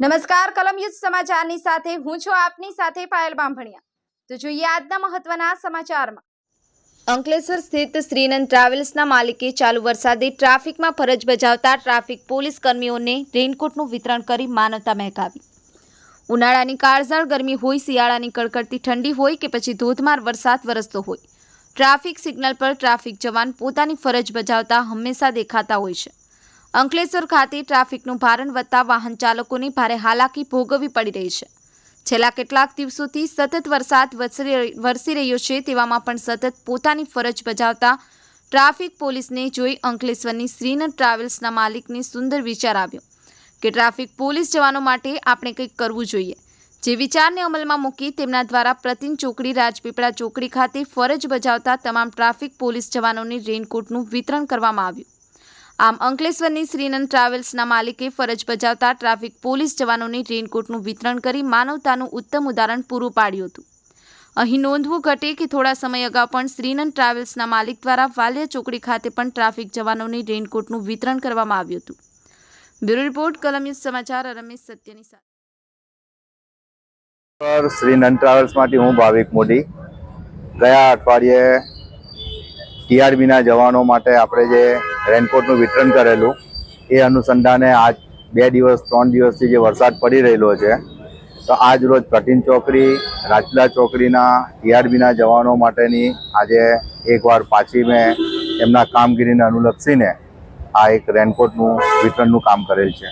નમસ્કાર કલમયુદ્ધ સમાચારની સાથે હું છું આપની સાથે પાયલ બાંભણિયા. તો જોઈએ આજના મહત્વના સમાચારમાં. અંકલેશ્વર સ્થિત શ્રીનંદ ટ્રાવેલ્સના માલિકે ચાલુ વરસાદે ટ્રાફિકમાં ફરજ બજાવતા ટ્રાફિક પોલીસ કર્મીઓને રેઇનકોટનું વિતરણ કરી માનવતા મહેકાવી. ઉનાળાની કાળઝાળ ગરમી હોય, શિયાળાની કડકડતી ઠંડી હોય કે પછી ધોધમાર વરસાદ વરસતો હોય. ટ્રાફિક સિગ્નલ પર ટ્રાફિક જવાન પોતાની ફરજ બજાવતા હંમેશા દેખાતા હોય છે. અંકલેશ્વર ખાતે ટ્રાફિકનું ભારણ વધતા વાહન ચાલકોને ભારે હાલાકી ભોગવવી પડી રહી છે. છેલ્લા કેટલાક દિવસોથી સતત વરસાદ વરસી રહ્યો છે તેવામાં પણ સતત પોતાની ફરજ બજાવતા ટ્રાફિક પોલીસને જોઈ અંકલેશ્વરની શ્રીનદ ટ્રાવેલ્સના માલિકને સુંદર વિચાર આવ્યો કે ટ્રાફિક પોલીસ જવાનો માટે આપણે કંઈક કરવું જોઈએ. જે વિચારને અમલમાં મૂકી તેમના દ્વારા પ્રતિન ચોકડી, રાજપીપળા ચોકડી ખાતે ફરજ બજાવતા તમામ ટ્રાફિક પોલીસ જવાનોને રેઇનકોટનું વિતરણ કરવામાં આવ્યું. આમ અંકલેશ્વરની શ્રીનંદ ટ્રાવેલ્સના માલિકે ફરજ બજાવતા ટ્રાફિક પોલીસ જવાનોને રેનકોટનું વિતરણ કરી માનવતાનું ઉત્તમ ઉદાહરણ પૂરું પાડ્યું હતું. અહીં નોંધવું ઘટે કે થોડા સમય અગાઉ પણ શ્રીનંદ ટ્રાવેલ્સના માલિક દ્વારા વાલિયા ચોકડી ખાતે પણ ટ્રાફિક જવાનોને રેનકોટનું વિતરણ કરવામાં આવ્યું હતું. બ્યુરો રિપોર્ટ કલમિત સમાચાર, રમેશ સત્યની સાથે. પર શ્રી નંદ ટ્રાવેલ્સમાંથી હું, ભાવિક મોદી, ગયા અઠવાડિયે ટીઆરબીના જવાનો માટે આપણે જે રેનકોટનું વિતરણ કરેલું. એ અનુસંધાને આજ બે દિવસ, ત્રણ દિવસથી જે વરસાદ પડી રહેલો છે, તો આજ રોજ પ્રતિન ચોકડી, રાજલા ચોકડીના ટીઆરબીના જવાનો માટેની આજે એકવાર પાછી મેં એમના કામગીરીને અનુલક્ષીને આ એક રેનકોટનું વિતરણનું કામ કરેલ છે.